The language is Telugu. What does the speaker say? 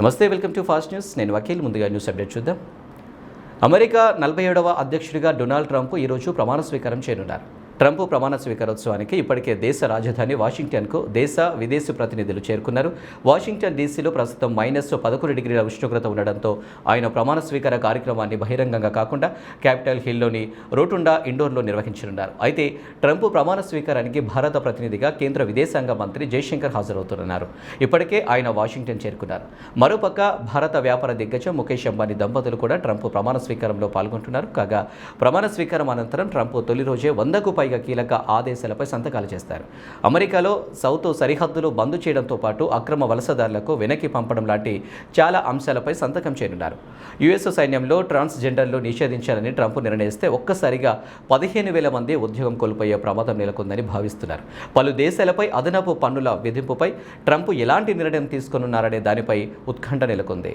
నమస్తే వెల్కమ్ టు ఫాస్ట్ న్యూస్. నేను వకీల్ ముందుగా న్యూస్ అప్డేట్ చూద్దాం. అమెరికా నలభై ఏడవ అధ్యక్షుడిగా డొనాల్డ్ ట్రంప్ ఈరోజు ప్రమాణ స్వీకారం చేయనున్నారు. ట్రంప్ ప్రమాణ స్వీకారోత్సవానికి ఇప్పటికే దేశ రాజధాని వాషింగ్టన్కు దేశ విదేశీ ప్రతినిధులు చేరుకున్నారు. వాషింగ్టన్ డీసీలో ప్రస్తుతం మైనస్ పదకొండు డిగ్రీల ఉష్ణోగ్రత ఉండడంతో ఆయన ప్రమాణ స్వీకార కార్యక్రమాన్ని బహిరంగంగా కాకుండా క్యాపిటల్ హిల్లోని రోటుండా ఇండోర్లో నిర్వహించనున్నారు. అయితే ట్రంప్ ప్రమాణ స్వీకారానికి భారత ప్రతినిధిగా కేంద్ర విదేశాంగ మంత్రి జయశంకర్ హాజరవుతున్నారు. ఇప్పటికే ఆయన వాషింగ్టన్ చేరుకున్నారు. మరోపక్క భారత వ్యాపార దిగ్గజం ముఖేష్ అంబానీ దంపతులు కూడా ట్రంప్ ప్రమాణ స్వీకారంలో పాల్గొంటున్నారు. కాగా ప్రమాణ స్వీకారం అనంతరం ట్రంప్ తొలి రోజే వందకు పై పైగా కీలక ఆదేశాలపై సంతకాలు చేస్తారు. అమెరికాలో సౌత్ సరిహద్దులు బంద్ చేయడంతో పాటు అక్రమ వలసదారులకు వెనక్కి పంపడం లాంటి చాలా అంశాలపై సంతకం చేయనున్నారు. యుఎస్ సైన్యంలో ట్రాన్స్జెండర్లు నిషేధించాలని ట్రంప్ నిర్ణయిస్తే ఒక్కసారిగా పదిహేను వేల మంది ఉద్యోగం కోల్పోయే ప్రమాదం నెలకొందని భావిస్తున్నారు. పలు దేశాలపై అదనపు పన్నుల విధింపుపై ట్రంప్ ఎలాంటి నిర్ణయం తీసుకున్నారనే దానిపై ఉత్కంఠ నెలకొంది.